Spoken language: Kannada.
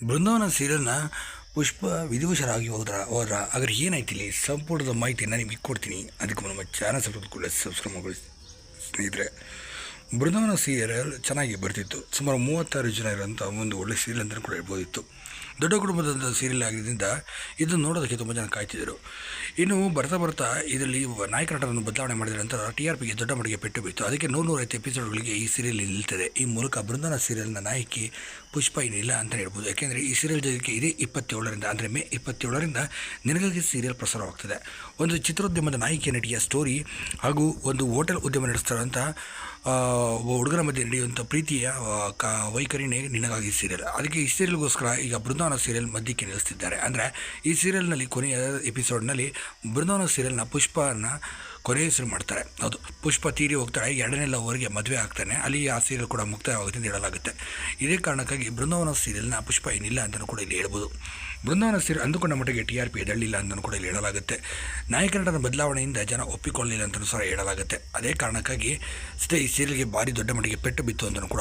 ಬೃಂದಾವನ ಸೀರಿಯಲ್ನ ಪುಷ್ಪ ವಿಧಿವಶರಾಗಿ ಹೋದ್ರ ಹೋದ್ರ ಅದ್ರ ಏನಾಯ್ತು ಇಲ್ಲಿ ಸಂಪೂರ್ಣದ ಮಾಹಿತಿಯನ್ನು ನಿಮಗೆ ಕೊಡ್ತೀನಿ. ಅದಕ್ಕೆ ನಮ್ಮ ಚಾನಲ್ ಸಬ್ಸ್ಕ್ರೈಬ್ ಕೂಡ ಸಬ್ಸ್ಕ್ರೈಬ್ ಸ್ನೇಹಿತರೆ. ಬೃಂದಾವನ ಸೀರಿಯಲ್ ಚೆನ್ನಾಗಿ ಬರ್ತಿತ್ತು. ಸುಮಾರು ಮೂವತ್ತಾರು ಜನ ಇರೋಂಥ ಒಂದು ಒಳ್ಳೆ ಸೀರಿಯಲ್ ಅಂತಲೂ ಕೂಡ ಹೇಳ್ಬೋದಿತ್ತು. ದೊಡ್ಡ ಕುಟುಂಬದಂಥ ಸೀರಿಯಲ್ ಆಗಿದ್ದರಿಂದ ಇದನ್ನು ನೋಡೋದಕ್ಕೆ ತುಂಬ ಜನ ಕಾಯ್ತಿದ್ದರು. ಇನ್ನು ಬರ್ತಾ ಬರ್ತಾ ಇದರಲ್ಲಿ ನಾಯಕ ನಟರನ್ನು ಬದಲಾವಣೆ ಮಾಡಿದ ನಂತರ ಟಿ ಆರ್ ಪಿಗೆ ದೊಡ್ಡ ಮಟ್ಟಿಗೆ ಪೆಟ್ಟು ಬಿತ್ತು ಅದಕ್ಕೆ ನೂರು ನೂರೈವತ್ತು ಎಪಿಸೋಡ್ಗಳಿಗೆ ಈ ಸೀರಿಯಲ್ ನಿಲ್ತದೆ. ಈ ಮೂಲಕ ಬೃಂದಾವನ ಸೀರಿಯಲ್ನ ನಾಯಕಿ ಪುಷ್ಪ ಏನಿಲ್ಲ ಅಂತ ಹೇಳ್ಬೋದು. ಯಾಕೆಂದರೆ ಈ ಸೀರಿಯಲ್ ಜೊತೆಗೆ ಇದೇ ಇಪ್ಪತ್ತೇಳರಿಂದ, ಅಂದರೆ ಮೇ ಇಪ್ಪತ್ತೇಳರಿಂದ ನಿನಗಾಗಿ ಸೀರಿಯಲ್ ಪ್ರಸಾರವಾಗ್ತದೆ. ಒಂದು ಚಿತ್ರೋದ್ಯಮದ ನಾಯಕಿ ನಟಿಯ ಸ್ಟೋರಿ ಹಾಗೂ ಒಂದು ಹೋಟೆಲ್ ಉದ್ಯಮ ನಡೆಸ್ತಾರಂಥ ಒಬ್ಬ ಹುಡುಗರ ಮಧ್ಯೆ ನಡೆಯುವಂಥ ಪ್ರೀತಿಯ ಕ, ವೈಖರಿನೇ ನಿನಗಾಗಿ ಸೀರಿಯಲ್ ಅದಕ್ಕೆ ಈ ಸೀರಿಯಲ್ಗೋಸ್ಕರ ಈಗ ಬೃಂದಾವನ ಸೀರಿಯಲ್ ಮಧ್ಯಕ್ಕೆ ನಿಲ್ಲಿಸ್ತಿದ್ದಾರೆ. ಅಂದರೆ ಈ ಸೀರಿಯಲ್ನಲ್ಲಿ ಕೊನೆಯ ಎಪಿಸೋಡ್ನಲ್ಲಿ ಬೃಂದಾವನ ಸೀರಿಯಲ್ನ ಪುಷ್ಪನ ಕೊನೆ ಹೆಸರು ಮಾಡ್ತಾರೆ. ಹೌದು, ಪುಷ್ಪ ತೀರಿ ಹೋಗ್ತಾಳೆ, ಎರಡನೇ ಲವರ್ಗೆ ಮದುವೆ ಆಗ್ತಾನೆ, ಅಲ್ಲಿ ಆ ಸೀರಿಯಲ್ ಕೂಡ ಮುಕ್ತಾಯವಾಗುತ್ತೆ ಅಂತ ಹೇಳಲಾಗುತ್ತೆ. ಇದೇ ಕಾರಣಕ್ಕಾಗಿ ಬೃಂದಾವನ ಸೀರಿಯಲ್ನ ಪುಷ್ಪ ಏನಿಲ್ಲ ಅಂತಲೂ ಕೂಡ ಇಲ್ಲಿ ಹೇಳ್ಬೋದು. ಬೃಂದಾವನ ಸೇರಿ ಅಂದುಕೊಂಡ ಮಟ್ಟಿಗೆ ಟಿ ಆರ್ ಪಿ ಕೂಡ ಇಲ್ಲಿ ಹೇಳಲಾಗುತ್ತೆ. ನಾಯಕ ನಟನ ಬದಲಾವಣೆಯಿಂದ ಜನ ಒಪ್ಪಿಕೊಳ್ಳಲಿಲ್ಲ ಅಂತಲೂ ಸಹ ಹೇಳಲಾಗುತ್ತೆ. ಅದೇ ಕಾರಣಕ್ಕಾಗಿ ಈ ಸೀರಿಯಲ್ಗೆ ಭಾರಿ ದೊಡ್ಡ ಮಟ್ಟಿಗೆ ಪೆಟ್ಟು ಬಿತ್ತು ಅಂತಲೂ ಕೂಡ